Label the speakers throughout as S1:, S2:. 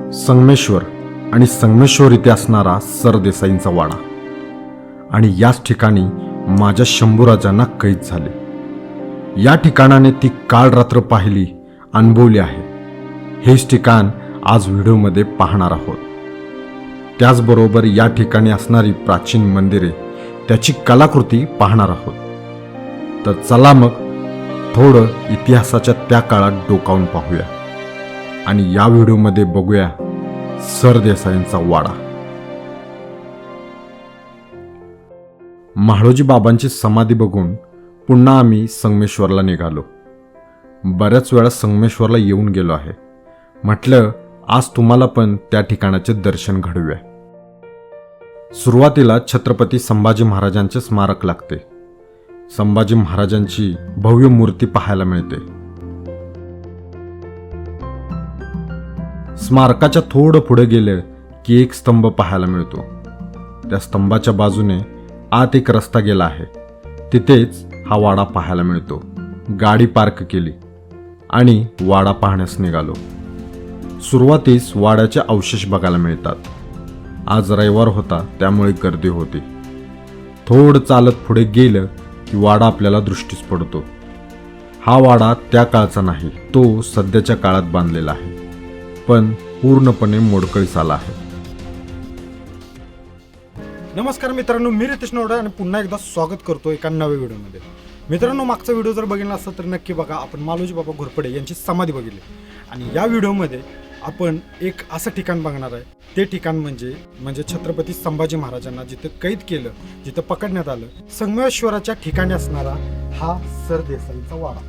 S1: संगमेश्वर आणि संगमेश्वर इथे असणारा सरदेसाईंचा वाडा. आणि याच ठिकाणी माझ्या शंभूराजांना कैद झाले. या ठिकाणाने ती काळ रात्र पाहिली अनुभवली आहे. हेच ठिकाण आज व्हिडिओमध्ये पाहणार आहोत. त्याचबरोबर या ठिकाणी असणारी प्राचीन मंदिरे त्याची कलाकृती पाहणार आहोत. तर चला मग थोडं इतिहासाच्या त्या काळात डोकावून पाहूया. आणि या व्हिडिओमध्ये बघूया सरदेसाईंचा वाडा. म्हाळोजी बाबांची समाधी बघून पुन्हा आम्ही संगमेश्वरला निघालो. बऱ्याच वेळा संगमेश्वरला येऊन गेलो आहे. म्हटलं आज तुम्हाला पण त्या ठिकाणाचे दर्शन घडूया सुरुवातीला छत्रपती संभाजी महाराजांचे स्मारक लागते. संभाजी महाराजांची भव्य मूर्ती पाहायला मिळते. स्मारकाच्या थोडं पुढे गेलं की एक स्तंभ पाहायला मिळतो. त्या स्तंभाच्या बाजूने आत एक रस्ता गेला आहे. तिथेच हा वाडा पाहायला मिळतो. गाडी पार्क केली आणि वाडा पाहण्यास निघालो. सुरुवातीस वाड्याचे अवशेष बघायला मिळतात. आज रविवार होता त्यामुळे गर्दी होती. थोडं चालत पुढे गेलं की वाडा आपल्याला दृष्टीस पडतो. हा वाडा त्या काळचा नाही तो सध्याच्या काळात बांधलेला आहे. पण पूर्णपणे मोडकळीस आला आहे.
S2: नमस्कार मित्रांनो मी रितेश नवडे आणि पुन्हा एकदा स्वागत करतो एका नव्या व्हिडिओमध्ये. मित्रांनो मागचा व्हिडिओ जर बघितला असता तर नक्की बघा आपण मालोजी बाबा घोरपडे यांची समाधी बघितली. आणि या व्हिडिओमध्ये आपण एक असं ठिकाण बघणार आहे. ते ठिकाण म्हणजे म्हणजे छत्रपती संभाजी महाराजांना जिथं कैद केलं जिथं पकडण्यात आलं संगमेश्वराच्या ठिकाणी असणारा हा सरदेसाईचा वाडा.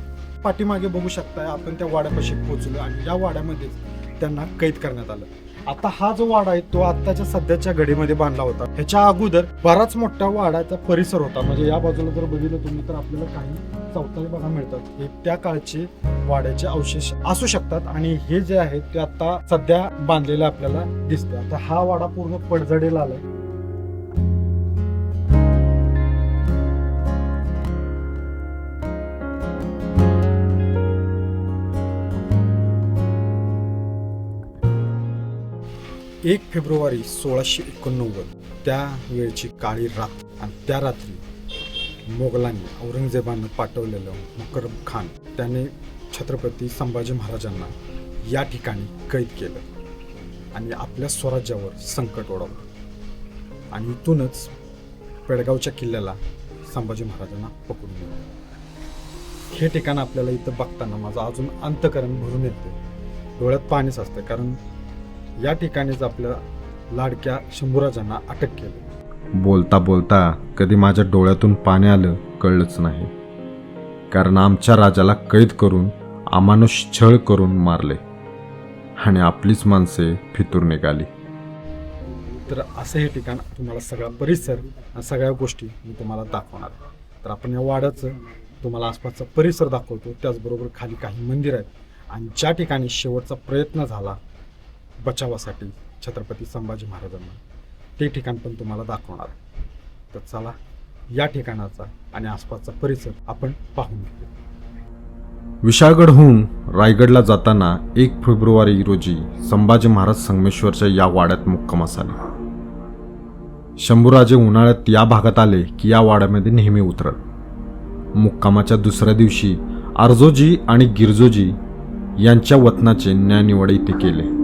S2: पाठीमागे बघू शकताय आपण त्या वाड्यापाशी पोहोचलो आणि या वाड्यामध्येच त्यांना कैद करण्यात आलं. आता हा जो वाडा आहे तो आत्ताच्या सध्याच्या घडीमध्ये बांधला होता. ह्याच्या अगोदर बराच मोठा वाडाचा परिसर होता. म्हणजे या बाजूला जर बघितलं तुम्ही तर आपल्याला काही चौथाई बघा मिळतात. हे त्या काळचे वाड्याचे अवशेष असू शकतात आणि हे जे आहे ते आता सध्या बांधलेलं आपल्याला दिसतं आता हा वाडा पूर्ण पडझडेला आलाय. एक फेब्रुवारी सोळाशे एकोणनव्वद. त्या वेळची काळी रात्र आणि त्या रात्री मोगलांनी औरंगजेबानं पाठवलेलं मुकरम खान त्याने छत्रपती संभाजी महाराजांना या ठिकाणी कैद केलं आणि आपल्या स्वराज्यावर संकट ओढवलं. आणि इथूनच पेडगावच्या किल्ल्याला संभाजी महाराजांना पकडून दिलं हे ठिकाण आपल्याला इथं बघताना माझं अजून अंतकरण भरून येते. डोळ्यात पाणीच असतं कारण या ठिकाणीच आपल्या लाडक्या शंभूराजांना अटक केली.
S1: बोलता बोलता कधी माझ्या डोळ्यातून पाणी आलं कळलंच नाही. कारण आमच्या राजाला कैद करून अमानुष छळ करून मारले. आणि आपलीच माणसे फितूर निघाली.
S2: तर असं हे ठिकाण तुम्हाला सगळा परिसर आणि सगळ्या गोष्टी मी तुम्हाला दाखवणार. तर आपण या वाड्याचं तुम्हाला आसपासचा परिसर दाखवतो. त्याचबरोबर खाली काही मंदिर आहेत. आणि ज्या ठिकाणी शेवटचा प्रयत्न झाला बचावासाठी छत्रपती संभाजी महाराजांना ते ठिकाण पण तुम्हाला दाखवणार. तर चला या ठिकाणाचा आणि आसपासचा परिसर आपण पाहून घेऊ
S1: विशाळगडहून रायगडला जाताना एक फेब्रुवारी रोजी संभाजी महाराज संगमेश्वरच्या या वाड्यात मुक्कामास आले. शंभूराजे उन्हाळ्यात या भागात आले की या वाड्यामध्ये नेहमी उतरत. मुक्कामाच्या दुसऱ्या दिवशी आर्जोजी आणि गिरजोजी यांच्या वतनाचे न्यायनिवड इथे केले.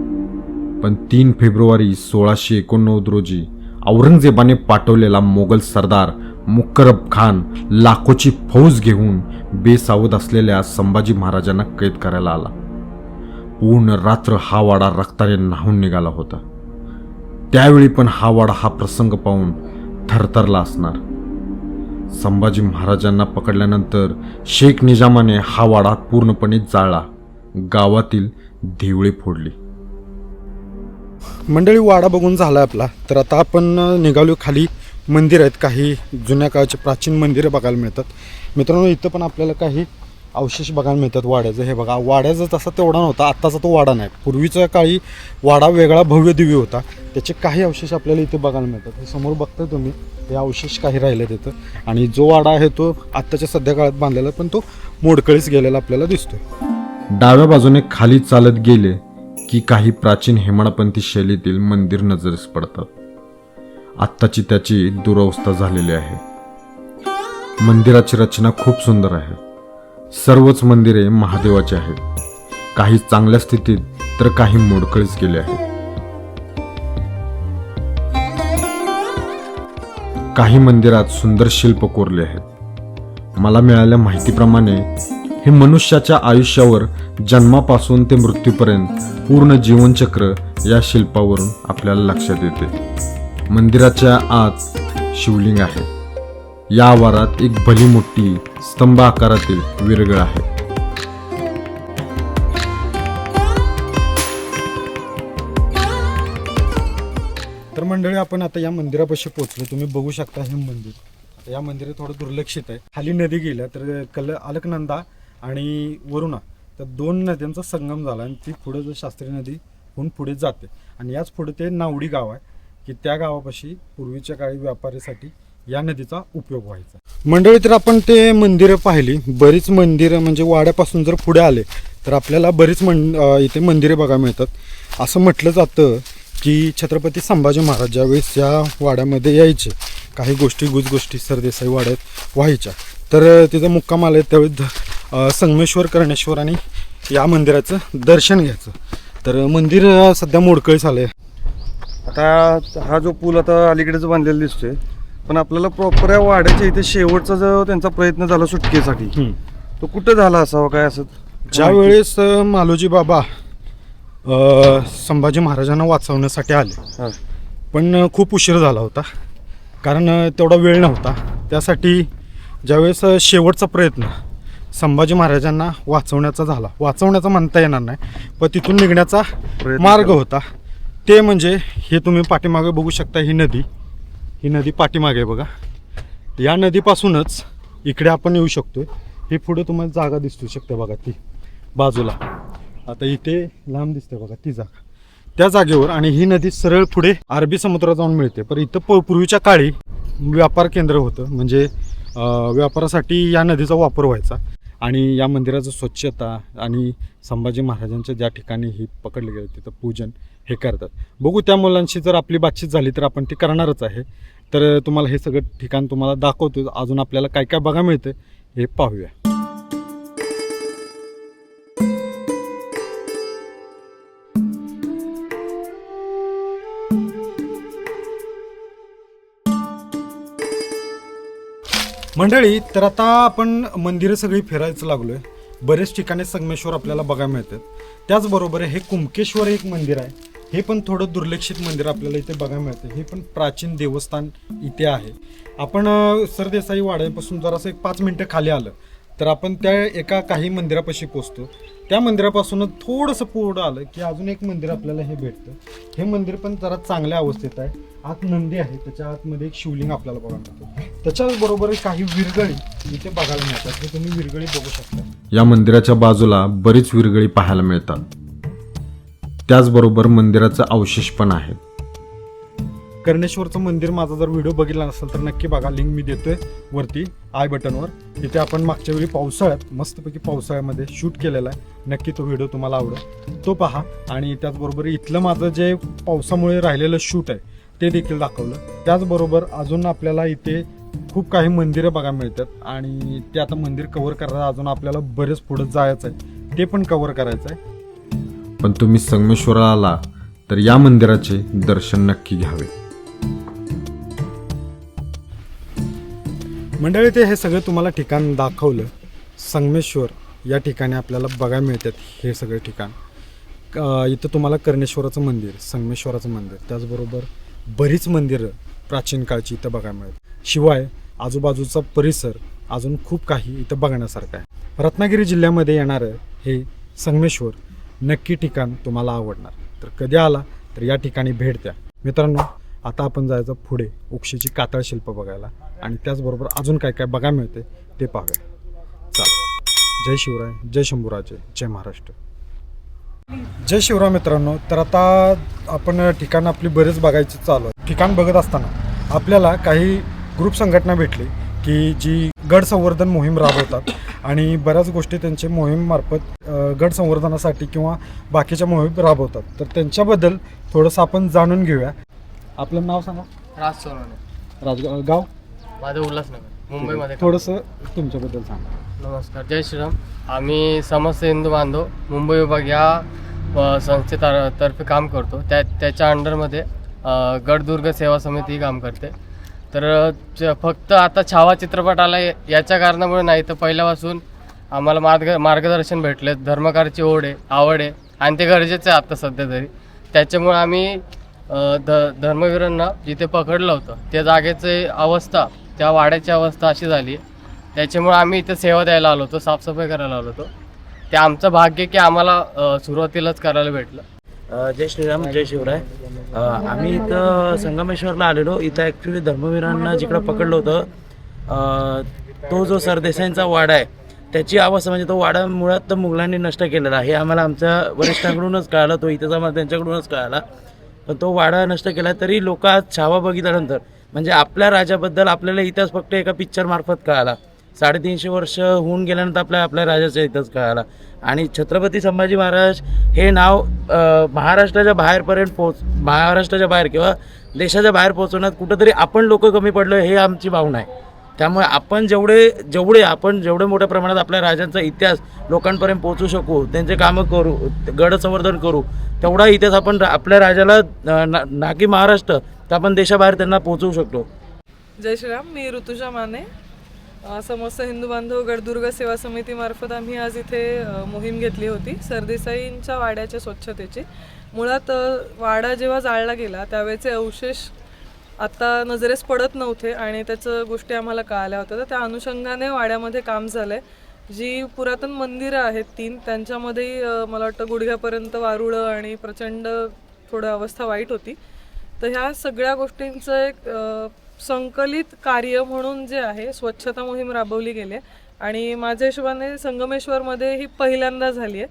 S1: पण तीन फेब्रुवारी सोळाशे एकोणनव्वद रोजी औरंगजेबाने पाठवलेला मोगल सरदार मुक्करब खान लाखोची फौज घेऊन बेसावध असलेल्या संभाजी महाराजांना कैद करायला आला. पूर्ण रात्र हा वाडा रक्ताने न्हावून निघाला होता. त्यावेळी पण हा वाडा हा प्रसंग पाहून थरथरला असणार. संभाजी महाराजांना पकडल्यानंतर शेख निजामाने हा वाडा पूर्णपणे जाळला. गावातील देवळे फोडली.
S2: मंडळी वाडा बघून झाला आपला. तर आता आपण निघालो खाली. मंदिर आहेत काही जुन्या काळचे प्राचीन मंदिरं बघायला मिळतात. मित्रांनो इथं पण आपल्याला काही अवशेष बघायला मिळतात वाड्याचं. हे बघा वाड्याचा तसा तेवढा नव्हता आत्ताचा तो वाडा नाही. पूर्वीच्या काळी वाडा वेगळा भव्य दिव्य होता. त्याचे काही अवशेष आपल्याला इथे बघायला मिळतात. हे समोर बघताय तुम्ही हे अवशेष काही राहिले तिथं आणि जो वाडा आहे तो आत्ताच्या सध्या काळात बांधलेला आहे, पण तो मोडकळीस गेलेला आपल्याला दिसतो
S1: डाव्या बाजूने खाली चालत गेले की काही प्राचीन हेमाडपंथी शैलीतील मंदिर नजरेस पडतात. आत्ताची त्याची दुरवस्था झालेली आहे. मंदिराची रचना खूप सुंदर आहे. सर्वच मंदिरे महादेवाची आहेत. काही चांगल्या स्थितीत तर काही मोडकळीस गेले आहेत. काही मंदिरात सुंदर शिल्प कोरले आहेत. मला मिळाल्या माहितीप्रमाणे हे मनुष्याच्या आयुष्यावर जन्मापासून ते मृत्यूपर्यंत पूर्ण जीवनचक्र या शिल्पावरून आपल्याला लक्षात येते. मंदिराच्या आत शिवलिंग आहे. या आवारात एक भली मोठी स्तंभ आकारातील विरगळ आहे.
S2: तर मंडळी आपण आता या मंदिरापाशी पोहोचलो. तुम्ही बघू शकता हे मंदिर. आता या मंदिर थोडं दुर्लक्षित आहे. खाली नदी गेल्या तर कल अलकनंदा आणि वरुणा तर दोन नद्यांचा संगम झाला आणि ती पुढे जर शास्त्री नदी होऊन पुढे जाते. आणि याच पुढे ते नावडी गाव आहे की त्या गावापाशी पूर्वीच्या काळी व्यापारीसाठी या नदीचा उपयोग व्हायचा. मंडळी तर आपण ते मंदिरं पाहिली. बरीच मंदिरं म्हणजे वाड्यापासून जर पुढे आले तर आपल्याला बरीच मं इथे मंदिरे बघायला मिळतात. असं म्हटलं जातं की छत्रपती संभाजी महाराज ज्यावेळेस या वाड्यामध्ये यायचे काही गोष्टी गुजगोष्टी सरदेसाई वाड्यात व्हायच्या. तर तिचा तिथं मुक्काम आले त्यावेळेस ध- संगमेश्वर कर्णेश्वर आणि या मंदिराचं दर्शन घ्यायचं. तर मंदिर सध्या मोडकळीस आलं
S3: आता हा जो पूल आता अलीकडेच बांधलेला दिसतोय पण आपल्याला प्रॉपर या वाड्याच्या इथे शेवटचा जो त्यांचा प्रयत्न झाला सुटकेसाठी तो कुठं झाला असावा काय असं?
S2: ज्या वेळेस अं, मालोजी बाबा संभाजी महाराजांना वाचवण्यासाठी आले. पण खूप उशीर झाला होता. कारण तेवढा वेळ नव्हता. त्यासाठी ज्यावेळेस शेवटचा प्रयत्न संभाजी महाराजांना वाचवण्याचा झाला. वाचवण्याचा म्हणता येणार नाही पण तिथून निघण्याचा मार्ग. होता. ते म्हणजे हे तुम्ही पाठीमागे बघू शकता ही नदी. ही नदी पाठीमागे आहे बघा. या नदीपासूनच इकडे आपण येऊ शकतो ही पुढे तुम्हाला जागा दिसू शकते बघा ती बाजूला. आता इथे लांब दिसते बघा ती जागा. त्या जागेवर आणि ही नदी सरळ पुढे अरबी समुद्रात जाऊन मिळते. पण इथं प- पूर्वीच्या काळी व्यापार केंद्र होतं. म्हणजे व्यापारासाठी या नदीचा वापर व्हायचा. आणि या मंदिराचं स्वच्छता आणि संभाजी महाराजांच्या ज्या ठिकाणी ही पकडले गेले तिथं पूजन हे करतात. बघू त्या मुलांशी जर आपली बातचीत झाली तर आपण ती करणारच आहे. तर तुम्हाला हे सगळं ठिकाण तुम्हाला दाखवतो. अजून आपल्याला काय काय बघा मिळतं हे पाहूया. मंडळी तर आता आपण मंदिरं सगळी फिरायचं लागलोय. बरेच ठिकाणी संगमेश्वर आपल्याला बघायला मिळतात. त्याचबरोबर हे कुमकेश्वर एक मंदिर आहे. हे पण थोडं दुर्लक्षित मंदिर आपल्याला इथे बघायला मिळतं. हे पण प्राचीन देवस्थान इथे आहे. आपण सरदेसाई वाड्यापासून जरासं एक पाच मिनटं खाली आलं तर आपण त्या एका काही मंदिरापाशी पोचतो. त्या मंदिरापासून थोडंसं पुढं आलं की अजून एक मंदिर आपल्याला हे भेटतं. हे मंदिर पण जरा चांगल्या अवस्थेत आहे. आत नंदी आहे त्याच्या आतमध्ये एक शिवलिंग आपल्याला बघायला मिळतं. त्याच्याबरोबर काही विरगळी इथे बघायला मिळतात. हे तुम्ही विरगळी बघू शकता.
S1: या मंदिराच्या बाजूला बरीच विरगळी पाहायला मिळतात. त्याचबरोबर मंदिराचा अवशेष पण आहे
S2: कर्णेश्वरचं मंदिर माझा जर व्हिडिओ बघितला नसेल तर नक्की बघा. लिंक मी देतोय वरती आय बटनवर तिथे आपण मागच्या वेळी पावसाळ्यात मस्तपैकी पावसाळ्यामध्ये शूट केलेला आहे. नक्की तो व्हिडिओ तुम्हाला आवडेल. तो पहा. आणि त्याचबरोबर इथलं माझं जे पावसामुळे राहिलेलं शूट आहे ते देखील दाखवलं. त्याचबरोबर अजून आपल्याला इथे खूप काही मंदिरं बघायला मिळतात. आणि ते आता मंदिर कव्हर करायला अजून आपल्याला बरेच पुढे जायचं आहे. ते पण कव्हर करायचं आहे.
S1: पण तुम्ही संगमेश्वराला आला तर या मंदिराचे दर्शन नक्की घ्यावे.
S2: मंडळी ते हे सगळं तुम्हाला ठिकाण दाखवलं. संगमेश्वर या ठिकाणी आपल्याला बघायला मिळतात हे सगळे ठिकाण. इथं तुम्हाला कर्णेश्वराचं मंदिर संगमेश्वराचं मंदिर. त्याचबरोबर बरीच मंदिरं प्राचीन काळची इथं बघायला मिळतात. शिवाय आजूबाजूचा परिसर अजून खूप काही इथं बघण्यासारखं आहे. रत्नागिरी जिल्ह्यामध्ये येणारं हे संगमेश्वर नक्की ठिकाण तुम्हाला आवडणार. तर कधी आला तर या ठिकाणी भेट द्या. मित्रांनो आता आपण जायचं पुढे उक्षीची कातळ शिल्प बघायला आणि त्याचबरोबर अजून काय काय बघायला मिळते ते पाहूया. चाल. जय शिवराय जय शंभूराजे जय महाराष्ट्र. जय शिवराय मित्रांनो तर आता आपण ठिकाण आपली बरेच बघायची चालू आहे. ठिकाण बघत असताना आपल्याला काही ग्रुप संघटना भेटली की जी गड संवर्धन मोहीम राबवतात. आणि बऱ्याच गोष्टी त्यांचे मोहीममार्फत गट संवर्धनासाठी किंवा बाकीच्या मोहीम राबवतात. तर त्यांच्याबद्दल थोडंसं आपण जाणून घेऊया. आपलं नाव सांगा.
S4: राज सोनवणे
S2: राजगाव गाव?
S4: माझं उल्हासनगर मुंबईमध्ये. काम.
S2: थोडंसं तुमच्याबद्दल सांगा.
S4: नमस्कार जय श्रीराम. आम्ही समस्त हिंदू बांधव मुंबई विभाग या अ, संस्थेतर तर्फे काम करतो. त्या त्याच्या अंडरमध्ये अ, गडदुर्ग सेवा समिती काम करते. तर फक्त आता छावा चित्रपट आला याच्या कारणामुळे नाही तर पहिल्यापासून आम्हाला मार्ग मार्गदर्शन भेटले धर्मकारची ओढ आहे आवड आहे आणि ते गरजेचं आहे आता सध्या तरी. त्याच्यामुळे आम्ही ध धर्मवीरांना जिथे पकडलं होतं त्या जागेची अवस्था त्या वाड्याची अवस्था अशी झाली. आहे त्याच्यामुळे आम्ही इथे सेवा द्यायला आलो होतो साफसफाई करायला आलो होतो. ते आमचं भाग्य की आम्हाला सुरुवातीलाच करायला भेटलं.
S5: जय श्रीराम जय शिवराय. आम्ही इथं संगमेश्वरला आलेलो. इथं ॲक्च्युली धर्मवीरांना जिकडं पकडलं होतं तो जो सरदेसाईंचा वाडा आहे त्याची अवस्था म्हणजे तो वाडा मुळात तर मुघलांनी नष्ट केलेला हे आम्हाला आमच्या वरिष्ठांकडूनच कळालं तो इथंच आम्हाला त्यांच्याकडूनच कळाला. पण तो वाडा नष्ट केला तरी लोक आज छावा बघितल्यानंतर म्हणजे आपल्या राजाबद्दल आपल्याला इतिहास फक्त एका पिक्चरमार्फत कळाला. साडेतीनशे वर्ष होऊन गेल्यानंतर आपल्या आपल्या राजाचा इतिहास कळाला. आणि छत्रपती संभाजी महाराज हे नाव महाराष्ट्राच्या बाहेरपर्यंत पोच महाराष्ट्राच्या बाहेर किंवा देशाच्या बाहेर पोहोचवण्यात कुठंतरी आपण लोक कमी पडलो हे आमची भावना आहे. त्यामुळे आपण जेवढे जेवढे आपण जेवढे मोठ्या प्रमाणात आपल्या राजांचा इतिहास लोकांपर्यंत पोहोचू शकू त्यांचे कामं करू गड संवर्धन करू तेवढा इतिहास आपण आपल्या राजाला नागी ना महाराष्ट्र तर आपण देशाबाहेर त्यांना पोहोचवू शकतो.
S6: जय श्रीराम मी ऋतुजा माने. समस्त हिंदू बांधव गडदुर्ग सेवा समितीमार्फत आम्ही आज इथे मोहीम घेतली होती सरदेसाईंच्या वाड्याच्या स्वच्छतेची. मुळात वाडा जेव्हा जाळला गेला त्यावेळेचे अवशेष आत्ता नजरेस पडत नव्हते आणि त्याचं गोष्टी आम्हाला कळाल्या होत्या. तर त्या अनुषंगाने वाड्यामध्ये काम झालं आहे जी पुरातन मंदिरं आहेत तीन त्यांच्यामध्येही मला वाटतं गुडघ्यापर्यंत वारुळं आणि प्रचंड थोडं अवस्था वाईट होती. तर ह्या सगळ्या गोष्टींचं एक संकलित कार्य म्हणून जे आहे स्वच्छता मोहीम राबवली गेली आहे. आणि माझ्या हिशोबाने संगमेश्वरमध्ये ही पहिल्यांदा झाली आहे.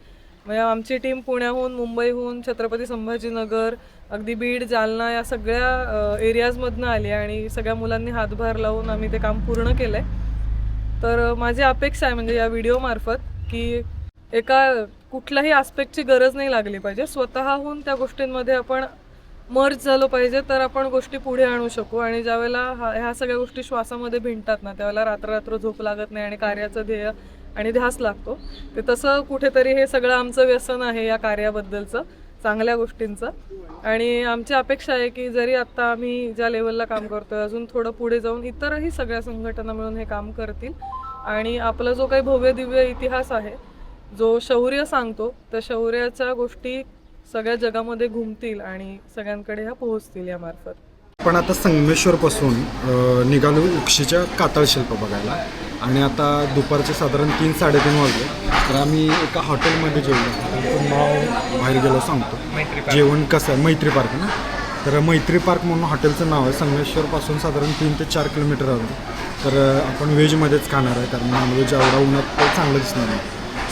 S6: म्हणजे आमची टीम पुण्याहून मुंबईहून छत्रपती संभाजीनगर अगदी बीड जालना या सगळ्या एरियाजमधनं आली आहे आणि सगळ्या मुलांनी हातभार लावून आम्ही ते काम पूर्ण केलं आहे तर माझी अपेक्षा आहे म्हणजे या व्हिडिओमार्फत की एका कुठल्याही आस्पेक्टची गरज नाही लागली पाहिजे. स्वतःहून त्या गोष्टींमध्ये आपण मर्ज झालो पाहिजे तर आपण गोष्टी पुढे आणू शकू. आणि ज्यावेळेला हा ह्या सगळ्या गोष्टी श्वासामध्ये भिंडतात ना त्यावेळेला रात्र रात्र झोप लागत नाही आणि कार्याचं ध्येय आणि ध्यास लागतो. ते तसं कुठेतरी हे सगळं आमचं व्यसन आहे या कार्याबद्दलचं चांगल्या गोष्टींचं. आणि आमची अपेक्षा आहे की जरी आत्ता आम्ही ज्या लेवलला काम करतोय अजून थोडं पुढे जाऊन इतरही सगळ्या संघटना मिळून हे काम करतील. आणि आपला जो काही भव्य दिव्य इतिहास आहे जो शौर्य सांगतो त्या शौर्याच्या गोष्टी सगळ्या जगामध्ये घुमतील आणि सगळ्यांकडे ह्या पोहोचतील यामार्फत.
S2: पण आता संगमेश्वरपासून निघालो उक्षीच्या कातळ शिल्प बघायला. आणि आता दुपारचे साधारण तीन साडेतीन वाजले. तर आम्ही एका हॉटेलमध्ये जेवलो. त्यांचं नाव बाहेर गेलो सांगतो. जेवण कसं आहे? मैत्री पार्क ना? तर मैत्री पार्क म्हणून हॉटेलचं नाव आहे. संगमेश्वरपासून साधारण तीन ते चार किलोमीटर आहे तर आपण व्हेजमध्येच खाणार आहे. कारण नॉनव्हेज एवढा उन्हात चांगलं दिसणार नाही.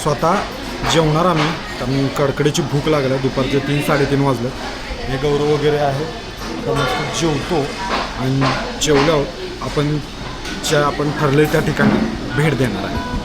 S2: स्वतः जेवणार आम्ही. कारण कडकडीची भूक लागल्या दुपारचे तीन साडेतीन वाजलं. हे गौरव वगैरे आहे. तर मस्त जेवतो आणि जेवल्यावर आपण ज्या आपण ठरले त्या ठिकाणी भेट देणार आहे.